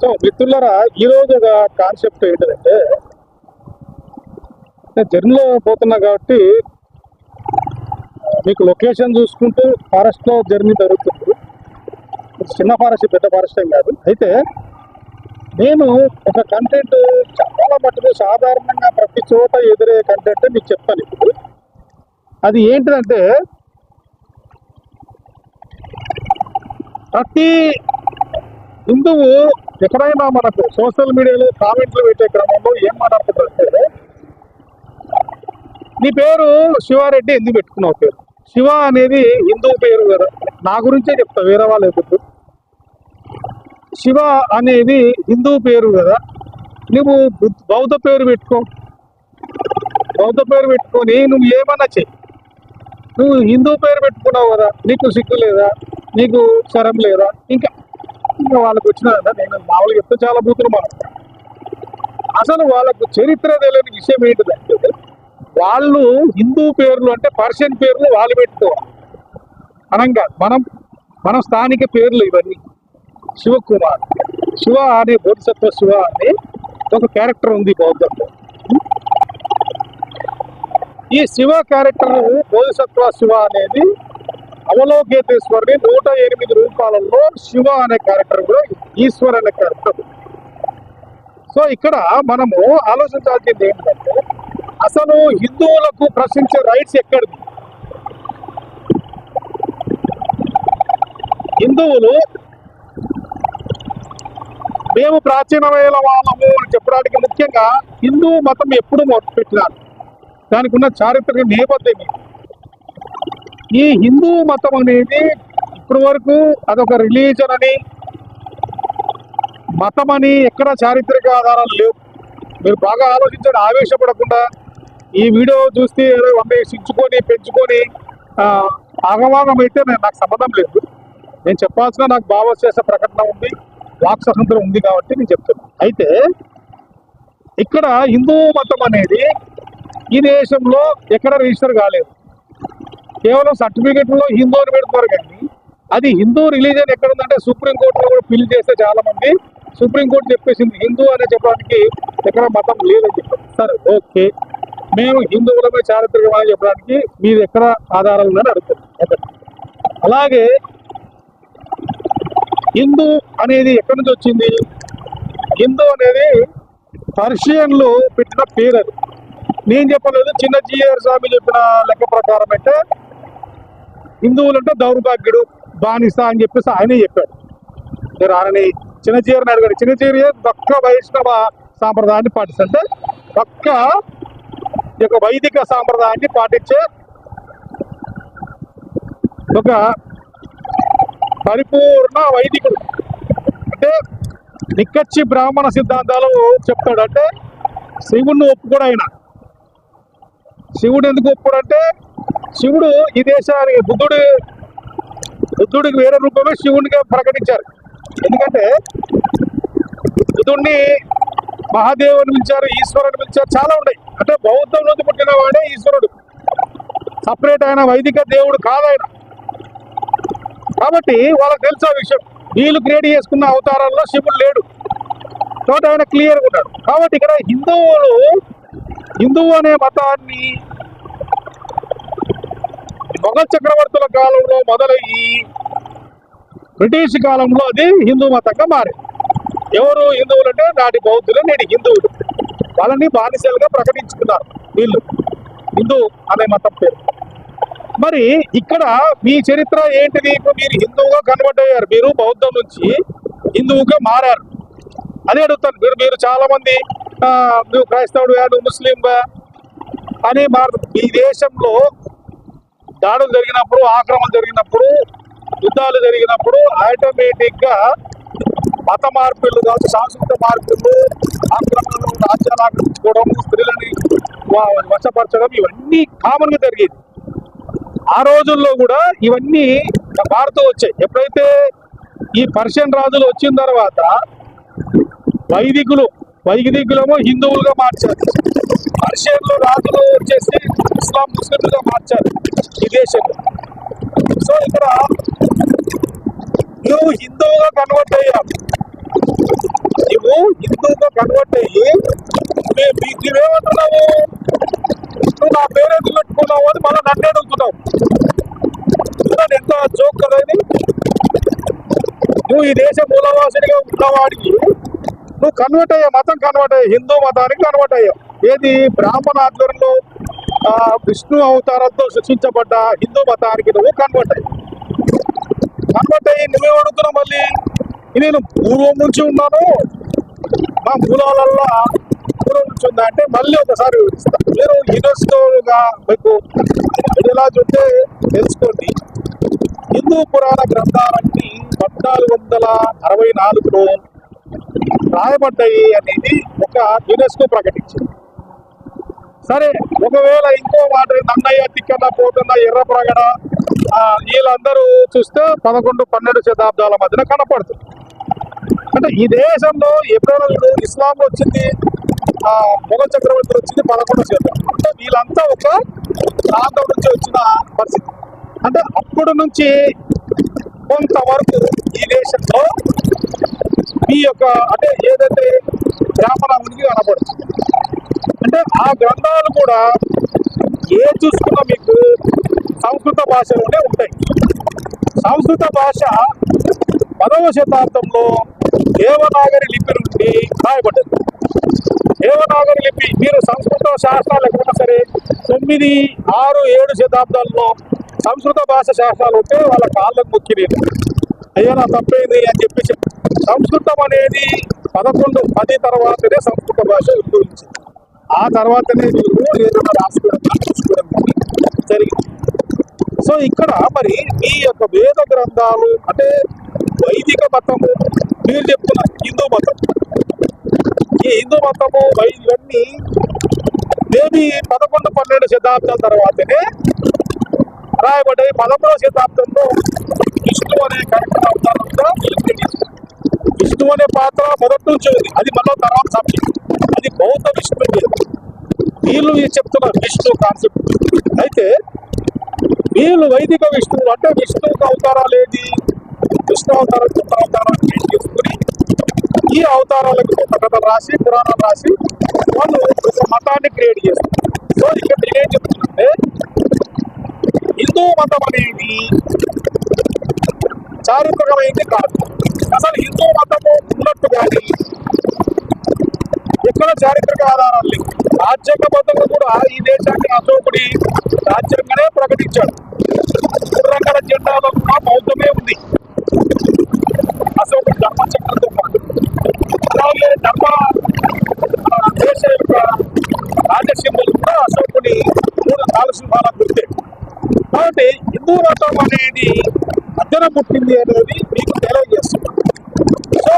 So మిత్రులరా ఈరోజు ఒక కాన్సెప్ట్ ఏంటంటే నేను జర్నీలో పోతున్నా కాబట్టి మీకు లొకేషన్ చూసుకుంటూ ఫారెస్ట్లో జర్నీ జరుగుతుంది. చిన్న ఫారెస్ట్ పెద్ద ఫారెస్ట్ ఏం కాదు. అయితే నేను ఒక కంటెంట్ చాలా మటుకు సాధారణంగా ప్రతి చోట ఎదురే కంటెంట్ మీకు చెప్తాను ఇప్పుడు. అది ఏంటిదంటే ప్రతి హిందువు ఎక్కడైనా మనకు సోషల్ మీడియాలో కామెంట్లు పెట్టే క్రమంలో ఏం మాట్లాడుతుంటారంటే నీ పేరు శివారెడ్డి ఎందుకు పెట్టుకున్నావు పేరు? శివ అనేది హిందూ పేరు కదా. నా గురించే చెప్తా వేరే వాళ్ళు ఎదురు శివ అనేది హిందూ పేరు కదా. నువ్వు బౌద్ధ పేరు పెట్టుకో. బౌద్ధ పేరు పెట్టుకొని నువ్వు ఏమన్నా చెయ్యి నువ్వు హిందూ పేరు పెట్టుకున్నావు కదా నీకు సిగ్గు లేదా? నీకు శరం లేదా? ఇంకా ఇంకా వాళ్ళకి వచ్చిన నేను మామూలుగా చెప్తే చాలా బూతులు మనం. అసలు వాళ్ళకు చరిత్ర తెలియని విషయం ఏంటిదంటే వాళ్ళు హిందూ పేర్లు అంటే పర్షియన్ పేర్లు వాళ్ళు పెట్టుకోవాలి. మనం కాదు మనం మనం స్థానిక పేర్లు ఇవన్నీ. శివకుమార్ శివ అనే బోధిసత్వ శివ అనే ఒక క్యారెక్టర్ ఉంది బౌద్ధంలో. ఈ శివ క్యారెక్టర్ బోధిసత్వ శివ అనేది అవలోకేతేశ్వరుని నూట ఎనిమిది రూపాలలో శివ అనే క్యారెక్టర్ ఈశ్వర్ అనే క్యారెక్టర్ సో ఇక్కడ మనము ఆలోచించాల్సింది ఏంటంటే అసలు హిందువులకు ప్రశ్నించే రైట్స్ ఎక్కడిది? హిందువులు మేము ప్రాచీనమైన వాళ్ళము అని చెప్పడానికి ముఖ్యంగా హిందూ మతం ఎప్పుడు మొదలుపెట్టినారు? దానికి ఉన్న చారిత్రక నేపథ్యం ఇది. ఈ హిందూ మతం అనేది ఇప్పటి వరకు అదొక రిలీజన్ అని మతం అని ఎక్కడ చారిత్రక ఆధారాలు లేవు. మీరు బాగా ఆలోచించండి ఆవేశపడకుండా ఈ వీడియో చూస్తే ఏదో వందేసించుకొని పెంచుకొని ఆగమాగం అయితే నేను నాకు సంబంధం లేదు. నేను చెప్పాల్సిన నాకు భావశేష ప్రకటన ఉంది వాక్ స్వతంత్రం ఉంది కాబట్టి నేను చెప్తున్నాను అయితే ఇక్కడ హిందూ మతం అనేది ఈ దేశంలో ఎక్కడ రిజిస్టర్ కాలేదు. కేవలం సర్టిఫికెట్లో హిందూ అని పెడుతున్నారు కానీ అది హిందూ రిలీజన్ ఎక్కడ ఉందంటే సుప్రీంకోర్టులో కూడా ఫిల్ చేస్తే చాలా మంది సుప్రీంకోర్టు చెప్పేసింది హిందూ అనే చెప్పడానికి ఎక్కడ మతం లేదని చెప్పారు. సరే ఓకే. మేము హిందువులపై చారిత్రకమని చెప్పడానికి మీరు ఎక్కడ ఆధారాలు ఉందని అడుగుతుంది అలాగే హిందూ అనేది ఎక్కడి నుంచి వచ్చింది? హిందూ అనేది పర్షియన్లు పెట్టిన పేరు అది. నేను చెప్పలేదు చిన్న జీఆర్ స్వామి చెప్పిన లెక్క ప్రకారం అయితే హిందువులు అంటే దౌర్భాగ్యుడు బానిస అని చెప్పేసి ఆయనే చెప్పాడు. మీరు ఆయనని చిన్న చీరని అడిగాడు చిన్న పక్క వైష్ణవ సాంప్రదాయాన్ని పాటిస్తే పక్క యొక్క వైదిక సాంప్రదాయాన్ని పాటించే ఒక పరిపూర్ణ వైదికుడు. అంటే నిక్కచ్చి బ్రాహ్మణ సిద్ధాంతాలు చెప్తాడు అంటే శివుణ్ణి ఒప్పుకోడు ఆయన. శివుడు ఎందుకు ఒప్పుడు అంటే శివుడు ఈ దేశానికి బుద్ధుడు బుద్ధుడికి వేరే రూపమే శివుడిగా ప్రకటించారు. ఎందుకంటే బుద్ధుడిని మహాదేవుని పిలిచారు ఈశ్వరుని పిలిచారు చాలా ఉన్నాయి. అంటే బౌద్ధం నుంచి పుట్టిన వాడే ఈశ్వరుడు. సపరేట్ ఆయన వైదిక దేవుడు కాదాయన కాబట్టి వాళ్ళకి తెలుసు విషయం. వీళ్ళు క్రియేట్ చేసుకున్న అవతారాల్లో శివుడు లేడు. తోట ఆయన క్లియర్గా ఉన్నాడు. కాబట్టి ఇక్కడ హిందువులు హిందువు అనే మతాన్ని మొఘల్ చక్రవర్తుల కాలంలో మొదలయ్యి బ్రిటిష్ కాలంలో అది హిందూ మతంగా మారింది. ఎవరు హిందువులు అంటే నాటి బౌద్ధులు నేటి హిందువులు. వాళ్ళని బానిసలుగా ప్రకటించుకున్నారు వీళ్ళు. హిందూ అనే మతం పేరు. మరి ఇక్కడ మీ చరిత్ర ఏంటిది ఇప్పుడు మీరు హిందువుగా కన్వర్ట్ అయ్యారు మీరు బౌద్ధం నుంచి హిందువుగా మారారు. అదే అడుగుతాను. మీరు మీరు చాలా మంది నువ్వు క్రైస్తవుడు నువ్వు ముస్లిం అని మారు ఈ దేశంలో దాడులు జరిగినప్పుడు ఆక్రమణ జరిగినప్పుడు యుద్ధాలు జరిగినప్పుడు ఆటోమేటిక్గా మత మార్పులు కావచ్చు సాంస్కృతిక మార్పులు ఆక్రమణలు రాజ్యాలు ఆక్రమించుకోవడం స్త్రీలని వశపరచడం ఇవన్నీ కామన్గా జరిగేది. ఆ రోజుల్లో కూడా ఇవన్నీ మారుతూ వచ్చాయి. ఎప్పుడైతే ఈ పర్షియన్ రాజులు వచ్చిన తర్వాత వైదికులు వైదికులేమో హిందువులుగా మార్చారు. పర్షియన్లు రాజులు వచ్చేసి ఇస్లాం ముస్లింలుగా మార్చారు. ఈ దేశంలో. సో ఇక్కడ నువ్వు హిందువుగా కన్వర్ట్ అయ్యావు హిందువుగా కన్వర్ట్ అయ్యి మే- నువ్వేమంటున్నావు నువ్వు నా పేరు ఎందుకు పెట్టుకున్నావు అని మళ్ళీ నన్ను అడుగుతున్నావు. చూడండి ఎంత జోక్ కదా ఇది? నువ్వు ఈ దేశ మూలవాసినిగా ఉన్నవాడికి నువ్వు కన్వర్ట్ అయ్యా మతం కన్వర్ట్ అయ్యా హిందూ మతానికి కన్వర్ట్ అయ్యావు ఏది బ్రాహ్మణ ఆధ్వర్యంలో విష్ణు అవతారంతో సృష్టించబడ్డ హిందూ మతానికి నువ్వు కన్వర్ట్ అయ్యి. కన్వర్ట్ అయ్యి నువ్వే అడుగుతున్నావు మళ్ళీ. నేను పూర్వం నుంచి ఉన్నాను. మా మూలాలల్లో పూర్వం నుంచి ఉందా అంటే మళ్ళీ ఒకసారి వివరిస్తా. మీరు యూనివర్సిటీగా మీకు ఎలా చూస్తే తెలుసుకోండి. హిందూ పురాణ గ్రంథాలన్నీ పద్నాలుగు వందల అరవై నాలుగులో రాయబడ్డాయి అనేది ఒక యునెస్కో ప్రకటించింది. సరే ఒకవేళ ఇంకో మాట నన్నయ్య తిక్కన్న పోతున్న ఎర్రప్రగడ వీళ్ళందరూ చూస్తే పదకొండు పన్నెండు శతాబ్దాల మధ్యన కనపడుతుంది. అంటే ఈ దేశంలో ఎప్పుడైనా ఇస్లాం వచ్చింది ఆ మొఘల్ చక్రవర్తి వచ్చింది పదకొండు శతాబ్దం. అంటే వీళ్ళంతా ఒక ప్రాంతం నుంచి వచ్చిన పరిస్థితి. అంటే అప్పటి నుంచి కొంతవరకు ఈ దేశంలో మీ యొక్క అంటే ఏదైతే బ్రాహ్మణ ఉనికి కనపడుతుంది అంటే ఆ గ్రంథాలు కూడా ఏ చూసుకున్నా మీకు సంస్కృత భాషలోనే ఉంటాయి. సంస్కృత భాష పదవ శతాబ్దంలో దేవనాగరి లిపి నుండి రాయబడ్డది. దేవనాగరి లిపి మీరు సంస్కృత శాస్త్రాలు ఎక్కడైనా సరే తొమ్మిది ఆరు ఏడు శతాబ్దాల్లో సంస్కృత భాష శాస్త్రాలు ఉంటే వాళ్ళ కాళ్ళకు మొక్కి అయ్యా నా తప్పేది అని చెప్పేసి సంస్కృతం అనేది పదకొండు పది తర్వాతనే సంస్కృత భాష ఉద్భవించింది. ఆ తర్వాతనే మీరు ఏదైనా రాసుకోవడం చూసుకోవడం జరిగింది. సో ఇక్కడ మరి ఈ యొక్క వేద గ్రంథాలు అంటే వైదిక మతము మీరు చెప్తున్న హిందూ మతం. ఈ హిందూ మతము వై ఇవన్నీ దేవి పదకొండు పన్నెండు శతాబ్దాల తర్వాతనే రాయబడ్డాయి పదమూడవ శతాబ్దంలో విష్ణు అనే కరెక్ట్ అవతారంగా విష్ణు అనే పాత్ర మొదటి నుంచి ఉంది. అది మళ్ళీ తర్వాత సబ్జెక్ట్ అది బౌద్ధ విష్ణు లేదు వీళ్ళు ఇది చెప్తున్నారు విష్ణు కాన్సెప్ట్. అయితే వీళ్ళు వైదిక విష్ణువు అంటే విష్ణువుకి అవతారాలు ఏది కృష్ణ అవతారం కొత్త అవతారాలు చేసుకుని ఈ అవతారాలకు కొత్త కథలు రాసి పురాణాలు రాసి వాళ్ళు ఒక మతాన్ని క్రియేట్ చేస్తారు సో ఇక్కడ నేనేం చెప్తున్నానంటే హిందూ మతం అనేది చారిత్రకమైంది కాదు. అసలు హిందూ మతము ఉన్నట్టు కానీ ఎక్కడ చారిత్రక ఆధారాలు లేవు. రాజ్యాంగబద్ధంగా కూడా ఈ దేశానికి అశోకుడి రాజ్యాంగనే ప్రకటించాడు. రకాల జెండాలో కూడా బౌద్ధమే ఉంది. అశోకుడి ధర్మచక్రంతో పాటు. అలాగే ధర్మ దేశ యొక్క రాజసింహులు కూడా అశోకుడి మూడు నాలుగు సింహాల గుర్తే. కాబట్టి హిందూ మతం అనేది అద్దెన పుట్టింది అనేది మీకు తెలియజేస్తున్నాను సో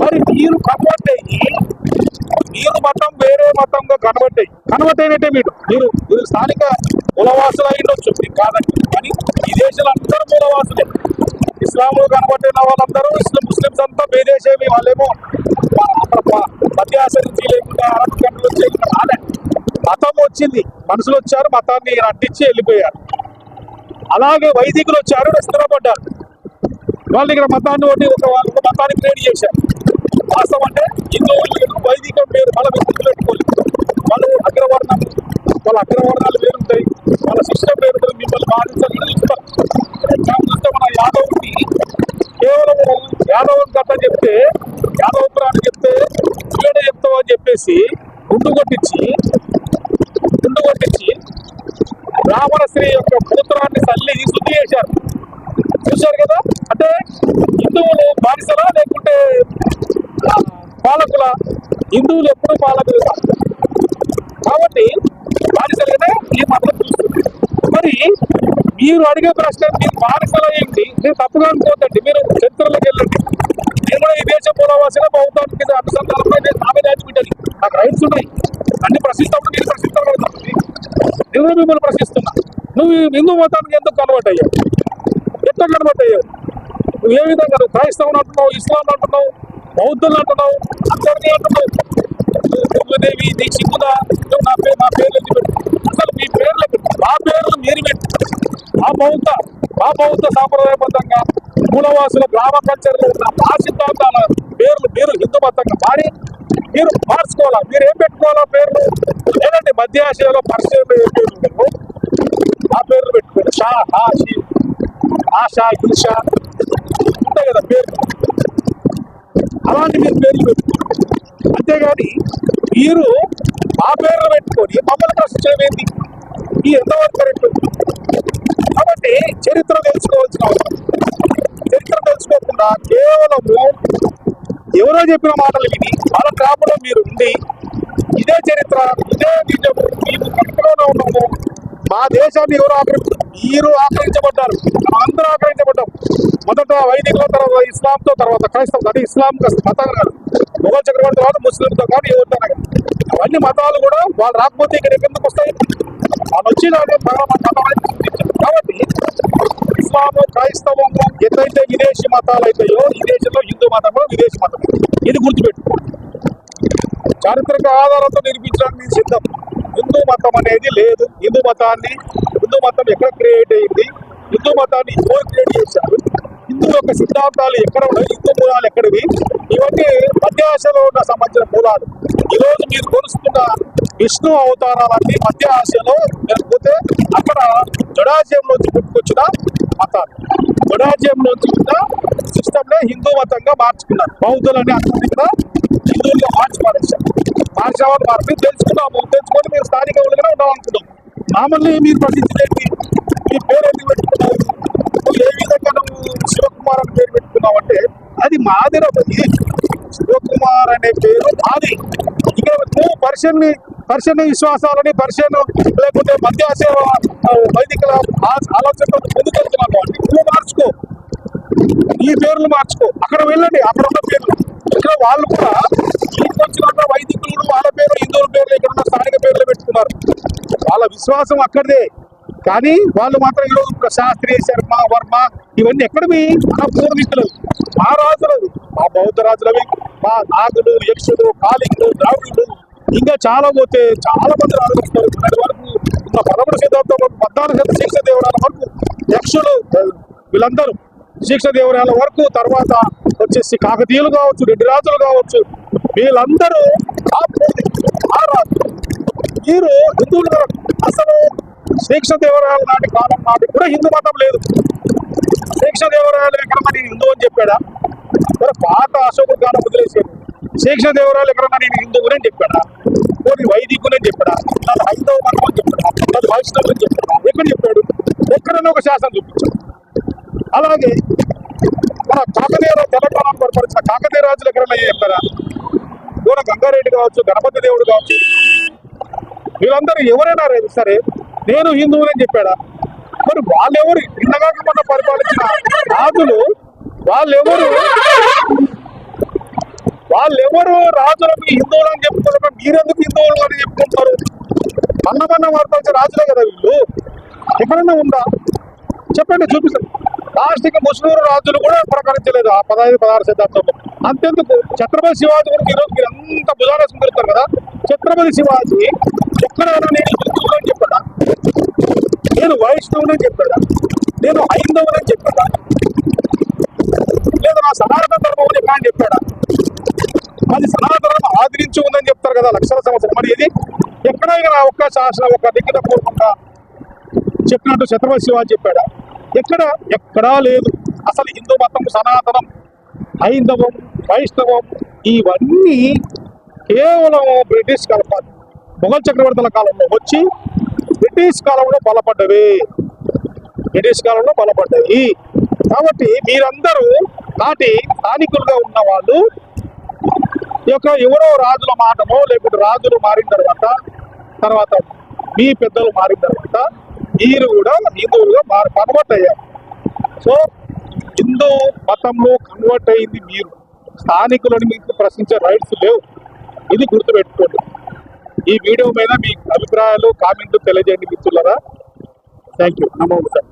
మరి మీరు కన్వర్ట్ అయ్యి మీరు మతం వేరే మతంగా కన్వర్ట్ అయ్యి కన్వర్ట్ అయినట్టే మీరు మీరు మీరు స్థానిక మూలవాసులు అయి ఉండొచ్చు మీకు కాదండి కానీ ఈ దేశంలో అందరూ మూలవాసులే ఇస్లాంలో కన్వర్ట్ వాళ్ళందరూ ఇస్లాం ముస్లిమ్స్ అంతా బేదేశేమి వాళ్ళేమో అక్కడ మధ్య ఆచరించి లేకుండా అరబ్ కంట్రీలో చేయకుండా రాలే మతం వచ్చింది. మనుషులు వచ్చారు మతాన్ని అంటించి వెళ్ళిపోయారు. అలాగే వైదికులు వచ్చారు స్థిరపడ్డారు వాళ్ళు ఇక్కడ మతాన్ని ఒకటి ఒక వాళ్ళు ఒక మతాన్ని క్రియేట్ చేశారు. వాస్తవం అంటే హిందువులు వేరు, వైదికం వేరు వాళ్ళ గుర్తు పెట్టుకోలేదు వాళ్ళు అగ్రవర్ణం. వాళ్ళ అగ్రవర్ణాలు పేరు ఉంటాయి వాళ్ళ సిస్టమ్ పేరు మిమ్మల్ని బాధించాలని చూస్తారు ఎగ్జాంపుల్ మన యాదవ్ని కేవలం యాదవ్ కథ చెప్తే యాదవ్ పురాణం చెప్తే శివుడే చెప్తావు అని చెప్పేసి గుండు కొట్టించి బ్రాహ్మణ స్త్రీ యొక్క మూత్రాన్ని తల్లి శుద్ధి చేశారు. చూశారు కదా? అంటే హిందువులు బానిసలా లేకుంటే పాలకుల హిందువులు ఎప్పుడు పాలకులు కాబట్టి బానిసలుగానే ఈ మతం చూస్తుంది. మరి మీరు అడిగే ప్రశ్న మీరు బానిసలు ఏంటి? మీరు తప్పుగా అనుకోవద్దండి మీరు చరిత్రలోకి వెళ్ళండి. నేను కూడా ఈ దేశం మూలవాసిన బౌద్ధానికి కింద అనుసంధానంలో నేను నామే దాచిపెట్టాను నాకు రైట్స్ ఉన్నాయి. అన్ని ప్రశ్నిస్తాము నేను ప్రశ్నిస్తున్నా. నువ్వు హిందూ మతానికి ఎందుకు కన్వర్ట్ అయ్యావు ఎట్లా కన్వర్ట్ అయ్యావు నువ్వు ఏ విధంగా నువ్వు క్రైస్తవులు అంటున్నావు ఇస్లాం అంటున్నావు బౌద్ధులు అంటున్నావు అందరినీ అంటున్నావు? దుర్గదేవి నీ చిక్కుదా? నువ్వు నా పేరు నా పేర్లు ఎందుకు పెట్టు. అసలు మీ పేర్లు మా పేర్లు మీరు పెట్టు. మా బౌద్ధ మా బౌద్ధ సాంప్రదాయబద్ధంగా మూలవాసుల గ్రామ కల్చర్లో ఉన్న మా సిద్ధాంతాల పేర్లు మీరు హిందూ మతంగా మారి మీరు మార్చుకోవాలా? మీరు ఏం పెట్టుకోవాలా పేర్లు? లేదంటే మధ్య ఆసియాలో పరిచయం ఏ పేర్లు ఉండవు ఆ పేర్లు పెట్టుకోండి షా ఆషి ఆశా ఈషా ఉంటాయి కదా పేర్లు అలాంటి మీరు పేర్లు పెట్టుకోండి అంతేగాని మీరు ఆ పేర్లు పెట్టుకొని మమ్మల్ని ప్రశ్న ఏంటి? ఈ ఎంతవరకు కరెక్ట్ కాబట్టి చరిత్ర తెలుసుకోవాల్సిన అవసరం. చరిత్ర తెలుసుకోకుండా కేవలము ఎవరో చెప్పిన మాటలు విని వాళ్ళ ట్రాప్లో మీరు ఉండి ఇదే చరిత్ర ఇదే నిజము మేము కట్టులోనే ఉన్నాము. మా దేశాన్ని ఎవరు ఆక్రమి వీరు ఆక్రమించబడ్డారు. అందరూ ఆక్రమించబడ్డాం మొదట వైదికుల తర్వాత ఇస్లాంతో తర్వాత క్రైస్తవం అంటే ఇస్లాం మతం కాదు. మొఘల్ చక్రవర్తి తర్వాత ముస్లింతో కానీ ఎవరితో అవన్నీ మతాలు కూడా వాళ్ళు రాకపోతే ఇక్కడ ఎందుకు వస్తాయి? వాళ్ళు వచ్చి మతం కాబట్టి ఇస్లాము క్రైస్తవము ఎట్లయితే విదేశీ మతాలు అయితాయో ఈ దేశంలో హిందూ మతం కూడా విదేశీ మతం ఇది గుర్తుపెట్టుకోండి. చారిత్రక ఆధారంతో నిరూపించడానికి నేను సిద్ధం. హిందూ మతం అనేది లేదు. హిందూ మతాన్ని హిందూ మతం ఎక్కడ క్రియేట్ అయింది? హిందూ మతాన్ని ఎవరు క్రియేట్ చేశారు? హిందూ యొక్క సిద్ధాంతాలు ఎక్కడ ఉన్నాయి? హిందూ మూలాలు ఎక్కడివి? ఇవన్నీ మధ్య ఉన్న సంబంధించిన మూలాలు. ఈరోజు మీరు కొలుస్తున్న విష్ణు అవతారాలన్నీ మధ్య ఆశలో లేకపోతే అక్కడ జడాశయంలోంచి పుట్టుకొచ్చిన మతాలు. జడాశయంలోంచి ఉన్న సిస్టమ్నే హిందూ మతంగా మార్చుకున్నారు. బౌద్ధులని అందరినీ కూడా హిందువులుగా మార్చి పారేశారు మార్చామని మార్చి తెలుసుకున్నాము తెలుసుకొని మీరు స్థానిక ఊళ్ళుగానే ఉన్నాం అనుకున్నాం. మామూలు మీరు ప్రసిద్ధి మీ పేరు ఎందుకు పెట్టుకున్నావు ఏ విధంగా నువ్వు శివకుమార్ అని పేరు పెట్టుకున్నావు అంటే అది మాది శివకుమార్ అనే పేరు మాది. ఇక నువ్వు పర్షియన్ పర్షియన్ విశ్వాసాలని పర్షియన్ లేకపోతే మధ్య ఆసియా ఆ, వైదికుల ఆ- ముందుకెళ్తున్నావు అంటే నువ్వు మార్చుకో. ఈ పేర్లు మార్చుకో. అక్కడ వెళ్ళండి అక్కడ ఉన్న పేర్లు. ఇక్కడ వాళ్ళు కూడా ఇంటికి వచ్చిన వైదికులు వాళ్ళ పేరు హిందువుల పేర్లు ఇక్కడ ఉన్న స్థానిక పేర్లు పెట్టుకున్నారు. వాళ్ళ విశ్వాసం అక్కడిదే. కానీ వాళ్ళు మాత్రం ఈరోజు శాస్త్రి శర్మ వర్మ ఇవన్నీ ఎక్కడవి? మన పూర్వీకులు మా రాజులవి మా బౌద్ధ రాజులవి మా నాగులు యక్షులు కాళికులు ద్రావిడులు. ఇంకా చాలా పోతే చాలా మంది రాజులు వరకు ఉన్న పదమూడు శతాబ్దం పద్నాలుగు శత శిక్ష దేవరాల వరకు యక్షులు వీళ్ళందరూ శిక్ష దేవరాల వరకు తర్వాత వచ్చేసి కాకతీయులు కావచ్చు రెడ్డిరాజులు కావచ్చు వీళ్ళందరూ వీరు మీరు హిందువులు అసలు శిక్ష దేవరాయల నాటి కాలం నాటి కూడా హిందూ మతం లేదు. శిక్ష దేవరాయలు ఎక్కడన్నా నేను హిందూ అని చెప్పాడా? మరి పాత అశోకుడు కాలం వదిలేసాడు శిక్ష దేవరాయలు ఎక్కడన్నా నేను హిందువుని అని చెప్పాడా? పోనీ వైదికుని అని చెప్పాడా? నాది హైందవ మతం అని చెప్పాడా? నాది వైష్ణవులు అని చెప్పాడా? ఎక్కడ చెప్పాడు? ఎక్కడన్నా ఒక శాసనం అలాగే మన కాకతీయ తెలంగాణ పరిపాలించిన కాకతీయ రాజులు ఎక్కడన్నా చెప్పారా? దూర గంగారెడ్డి కావచ్చు గణపతి దేవుడు కావచ్చు. వీళ్ళందరూ ఎవరైనా సరే నేను హిందువులని చెప్పాడా? మరి వాళ్ళెవరు ఇంతగాక మన పరిపాలించిన రాజులు? వాళ్ళెవరు? వాళ్ళెవరు రాజులకు హిందువులు అని చెప్పుకుంటారు మీరెందుకు హిందువులు అని చెప్పుకుంటారు మన్నమన్న మన్న రాజులే కదా వీళ్ళు. ఎక్కడన్నా ఉందా? చెప్పండి చూపిస్తాను లాస్ట్కి ముస్లిం రాజులు కూడా ప్రకటించలేదు ఆ పదహైదు పదహారు శతాబ్దంలో. అంతెందుకు? ఛత్రపతి శివాజీ గురించి ఈరోజు మీరు అంత భుజారేసుకుని తిరుగుతారు కదా? ఛత్రపతి శివాజీ ఎక్కడైనా నేను హిందువులు అని చెప్పాడా? నేను వైష్ణవుని చెప్పాడా? నేను హైందవుని చెప్పాడా? లేదా నా సనాతన ధర్మం అని అని చెప్పాడా? అది సనాతనం ఆదరించి ఉందని చెప్తారు కదా లక్షల సంవత్సరం మరి ఇది ఎక్కడైనా ఒక్క శాసనం ఒక లిఖిత పూర్వకంగా చెప్పినట్టు ఛత్రపతి శివాజీ చెప్పాడా? ఎక్కడ? ఎక్కడా లేదు. అసలు హిందూ మతం సనాతనం హైందవం వైష్ణవం ఇవన్నీ కేవలం బ్రిటిష్ కలపాలి మొఘల్ చక్రవర్తుల కాలంలో వచ్చి బ్రిటిష్ కాలంలో బలపడ్డవి. బ్రిటిష్ కాలంలో బలపడ్డాయి కాబట్టి మీరందరూ నాటి స్థానికులుగా ఉన్న వాళ్ళు ఈ యొక్క ఎవరో రాజుల మాటమో లేకుంటే రాజులు మారిన తర్వాత తర్వాత మీ పెద్దలు మారిన తర్వాత మీరు కూడా హిందువులుగా మారు కన్వర్ట్ అయ్యారు. సో హిందూ మతంలో కన్వర్ట్ అయింది మీరు. స్థానికులను మీకు ప్రశ్నించే రైట్స్ లేవు. ఇది గుర్తుపెట్టుకోండి. ఈ వీడియో మీద మీ అభిప్రాయాలు కామెంట్లు తెలియజేయండి మిత్రులరా. థ్యాంక్ యూ నమోదు సార్